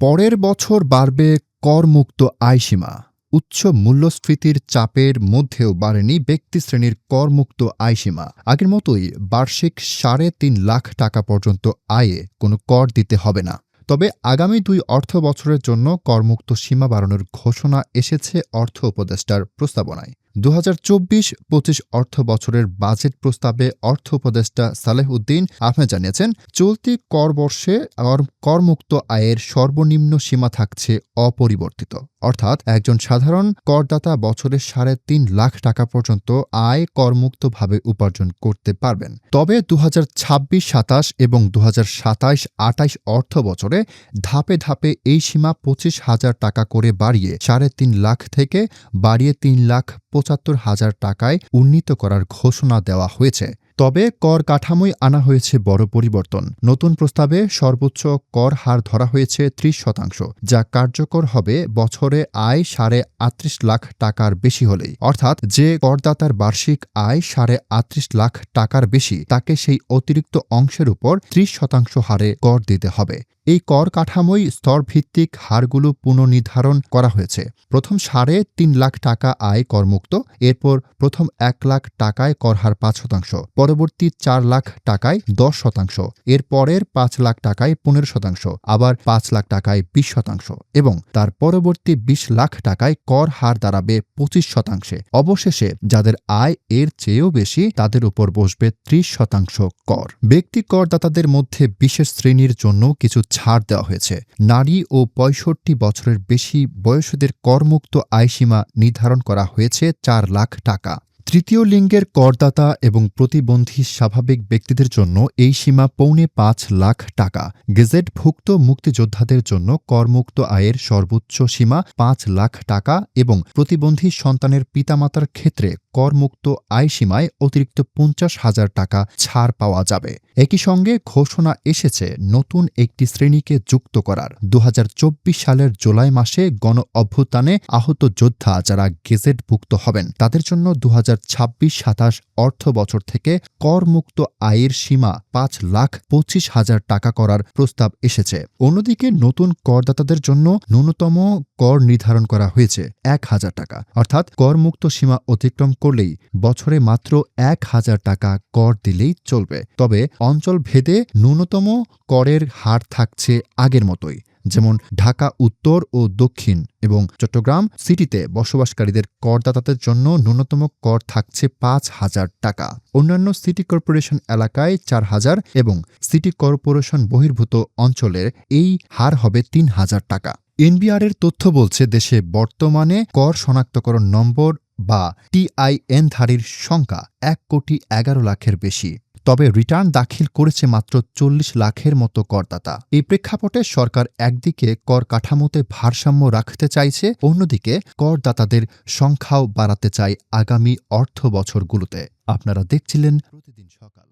পরের বছর বাড়বে করমুক্ত আয়সীমা। উচ্চ মূল্যস্ফীতির চাপের মধ্যেও বাড়েনি ব্যক্তিশ্রেণীর করমুক্ত আয়সীমা। আগের মতোই বার্ষিক সাড়ে তিন লাখ টাকা পর্যন্ত আয়ে কোনো কর দিতে হবে না। তবে আগামী দুই অর্থ বছরের জন্য করমুক্ত সীমা বাড়ানোর ঘোষণা এসেছে অর্থ উপদেষ্টার প্রস্তাবনায়। দু হাজার চব্বিশ পঁচিশ অর্থ বছরের বাজেট প্রস্তাবে অর্থ উপদেষ্টা সালেহ উদ্দিন আহমেদ জানিয়েছেন, চলতি কর বর্ষে কর- করমুক্ত আয়ের সর্বনিম্ন সীমা থাকছে অপরিবর্তিত। অর্থাৎ একজন সাধারণ করদাতা বছরে সাড়ে তিন লাখ টাকা পর্যন্ত আয় করমুক্তভাবে উপার্জন করতে পারবেন। তবে দু হাজার ছাব্বিশ সাতাশ এবং দু হাজার সাতাইশ আটাইশ অর্থ বছরে ধাপে ধাপে এই সীমা পঁচিশ হাজার টাকা করে বাড়িয়ে সাড়ে তিন লাখ থেকে বাড়িয়ে তিন লাখ পঁচাত্তর হাজার টাকায় উন্নীত করার ঘোষণা দেওয়া হয়েছে। তবে কর কাঠামোয় আনা হয়েছে বড় পরিবর্তন। নতুন প্রস্তাবে সর্বোচ্চ কর হার ধরা হয়েছে ত্রিশ শতাংশ, যা কার্যকর হবে বছরে আয় সাড়ে আটত্রিশ লাখ টাকার বেশি হলেই। অর্থাৎ যে করদাতার বার্ষিক আয় সাড়ে আটত্রিশ লাখ টাকার বেশি, তাকে সেই অতিরিক্ত অংশের উপর ত্রিশ শতাংশ হারে কর দিতে হবে। এই কর কাঠামোই স্তরভিত্তিক হারগুলো পুনর্নির্ধারণ করা হয়েছে। প্রথম সাড়ে তিন লাখ টাকা আয় করমুক্ত, এরপর প্রথম এক লাখ টাকায় কর হার পাঁচ শতাংশ, পরবর্তী চার লাখ টাকায় দশ শতাংশ, এর পরের পাঁচ লাখ টাকায় পনেরো শতাংশ, আবার পাঁচ লাখ টাকায় বিশ শতাংশ এবং তার পরবর্তী বিশ লাখ টাকায় কর হার দাঁড়াবে পঁচিশ শতাংশে। অবশেষে যাদের আয় এর চেয়েও বেশি, তাদের উপর বসবে ত্রিশ শতাংশ কর। ব্যক্তি করদাতাদের মধ্যে বিশেষ শ্রেণির জন্য কিছু ছাড় দেওয়া হয়েছে। নারী ও পঁয়ষট্টি বছরের বেশি বয়সীদের করমুক্ত আয়সীমা নির্ধারণ করা হয়েছে চার লাখ টাকা। তৃতীয় লিঙ্গের করদাতা এবং প্রতিবন্ধী স্বাভাবিক ব্যক্তিদের জন্য এই সীমা পৌনে পাঁচ লাখ টাকা। গেজেটভুক্ত মুক্তিযোদ্ধাদের জন্য করমুক্ত আয়ের সর্বোচ্চ সীমা পাঁচ লাখ টাকা এবং প্রতিবন্ধী সন্তানের পিতামাতার ক্ষেত্রে করমুক্ত আয় সীমায় অতিরিক্ত পঞ্চাশ হাজার টাকা ছাড় পাওয়া যাবে। একই সঙ্গে ঘোষণা এসেছে নতুন একটি শ্রেণীকে যুক্ত করার। দু হাজার চব্বিশ সালের জুলাই মাসে গণ অভ্যুত্থানে আহত যোদ্ধা যারা গেজেটভুক্ত হবেন, তাদের জন্য দু হাজার ছাব্বিশ সাতাশ অর্থ বছর থেকে করমুক্ত আয়ের সীমা পাঁচ লাখ পঁচিশ হাজার টাকা করার প্রস্তাব এসেছে। অন্যদিকে নতুন করদাতাদের জন্য ন্যূনতম কর নির্ধারণ করা হয়েছে এক হাজার টাকা। অর্থাৎ করমুক্ত সীমা অতিক্রম করলেই বছরে মাত্র এক হাজার টাকা কর দিলেই চলবে। তবে অঞ্চল ভেদে ন্যূনতম করের হার থাকছে আগের মতোই। যেমন ঢাকা উত্তর ও দক্ষিণ এবং চট্টগ্রাম সিটিতে বসবাসকারীদের করদাতাদের জন্য ন্যূনতম কর থাকছে পাঁচ হাজার টাকা। অন্যান্য সিটি কর্পোরেশন এলাকায় চার হাজার এবং সিটি কর্পোরেশন বহির্ভূত অঞ্চলের এই হার হবে তিন হাজার টাকা। এনবিআরের তথ্য বলছে, দেশে বর্তমানে কর শনাক্তকরণ নম্বর বা টিআইএনধারীর সংখ্যা এক কোটি এগারো লাখের বেশি। তবে রিটার্ন দাখিল করেছে মাত্র চল্লিশ লাখের মতো করদাতা। এই প্রেক্ষাপটে সরকার একদিকে কর কাঠামোতে ভারসাম্য রাখতে চাইছে, অন্যদিকে করদাতাদের সংখ্যাও বাড়াতে চায় আগামী অর্থ বছরগুলোতে আপনারা দেখছিলেন প্রতিদিন সকাল।